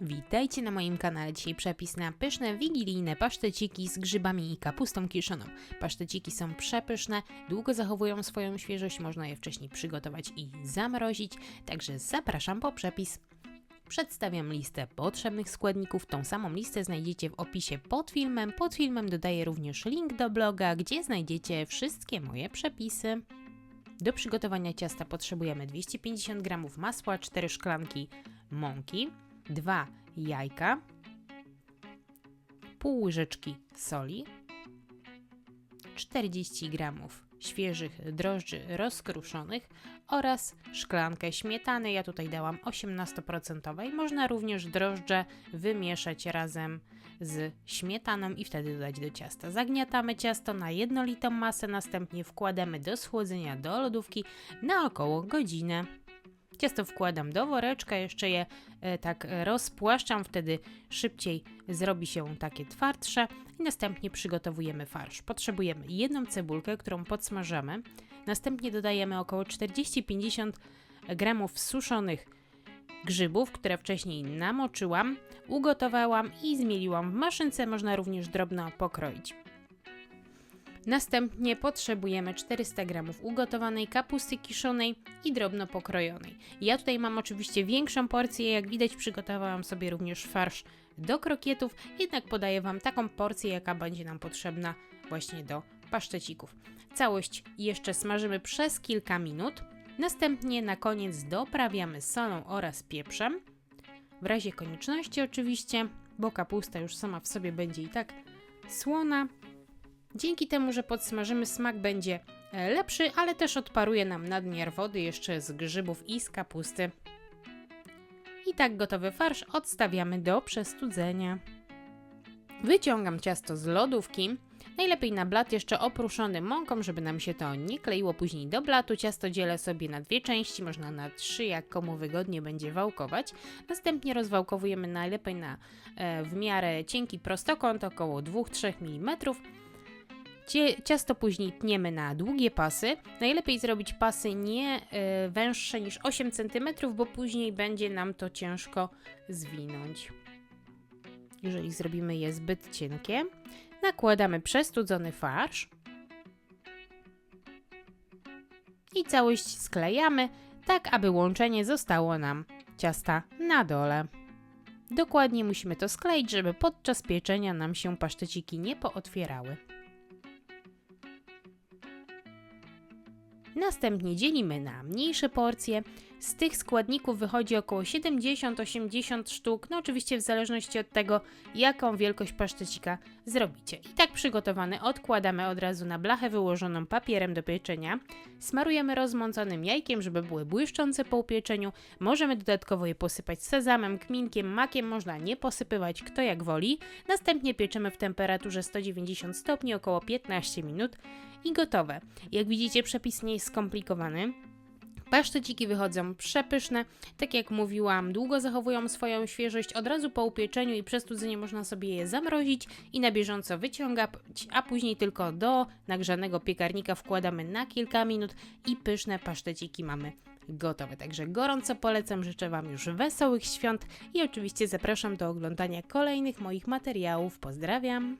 Witajcie na moim kanale. Dzisiaj przepis na pyszne wigilijne paszteciki z grzybami i kapustą kiszoną. Paszteciki są przepyszne, długo zachowują swoją świeżość, można je wcześniej przygotować i zamrozić, także zapraszam po przepis. Przedstawiam listę potrzebnych składników. Tą samą listę znajdziecie w opisie pod filmem. Pod filmem dodaję również link do bloga, gdzie znajdziecie wszystkie moje przepisy. Do przygotowania ciasta potrzebujemy 250 g masła, 4 szklanki mąki, 2 jajka, pół łyżeczki soli, 40 g świeżych drożdży rozkruszonych oraz szklankę śmietany. Ja tutaj dałam 18%. Można również drożdże wymieszać razem z śmietaną i wtedy dodać do ciasta. Zagniatamy ciasto na jednolitą masę, następnie wkładamy do schłodzenia do lodówki na około godzinę. Ciasto wkładam do woreczka, jeszcze je e, tak rozpłaszczam, wtedy szybciej zrobi się takie twardsze i następnie przygotowujemy farsz. Potrzebujemy jedną cebulkę, którą podsmażamy, następnie dodajemy około 40-50 gramów suszonych grzybów, które wcześniej namoczyłam, ugotowałam i zmieliłam w maszynce, można również drobno pokroić. Następnie potrzebujemy 400 g ugotowanej kapusty kiszonej i drobno pokrojonej. Ja tutaj mam oczywiście większą porcję, jak widać przygotowałam sobie również farsz do krokietów, jednak podaję Wam taką porcję, jaka będzie nam potrzebna właśnie do paszczecików. Całość jeszcze smażymy przez kilka minut. Następnie na koniec doprawiamy solą oraz pieprzem. W razie konieczności oczywiście, bo kapusta już sama w sobie będzie i tak słona. Dzięki temu, że podsmażymy, smak będzie e, lepszy, ale też odparuje nam nadmiar wody jeszcze z grzybów i z kapusty. I tak gotowy farsz odstawiamy do przestudzenia. Wyciągam ciasto z lodówki. Najlepiej na blat jeszcze opruszony mąką, żeby nam się to nie kleiło później do blatu. Ciasto dzielę sobie na dwie części, można na trzy, jak komu wygodnie będzie wałkować. Następnie rozwałkowujemy najlepiej na e, w miarę cienki prostokąt, około 2-3 mm. Ciasto później tniemy na długie pasy. Najlepiej zrobić pasy nie y, węższe niż 8 cm, bo później będzie nam to ciężko zwinąć. Jeżeli zrobimy je zbyt cienkie, nakładamy przestudzony farsz i całość sklejamy, tak aby łączenie zostało nam ciasta na dole. Dokładnie musimy to skleić, żeby podczas pieczenia nam się paszteciki nie pootwierały. Następnie dzielimy na mniejsze porcje. Z tych składników wychodzi około 70-80 sztuk, no oczywiście w zależności od tego, jaką wielkość pasztecika zrobicie. I tak przygotowany odkładamy od razu na blachę wyłożoną papierem do pieczenia. Smarujemy rozmąconym jajkiem, żeby były błyszczące po upieczeniu. Możemy dodatkowo je posypać sezamem, kminkiem, makiem, można nie posypywać, kto jak woli. Następnie pieczemy w temperaturze 190 stopni około 15 minut i gotowe. Jak widzicie przepis nie jest skomplikowany. Paszteciki wychodzą przepyszne. Tak jak mówiłam, długo zachowują swoją świeżość. Od razu po upieczeniu i przestudzeniu można sobie je zamrozić i na bieżąco wyciągać, a później tylko do nagrzanego piekarnika wkładamy na kilka minut i pyszne paszteciki mamy gotowe. Także gorąco polecam, życzę Wam już wesołych świąt i oczywiście zapraszam do oglądania kolejnych moich materiałów. Pozdrawiam!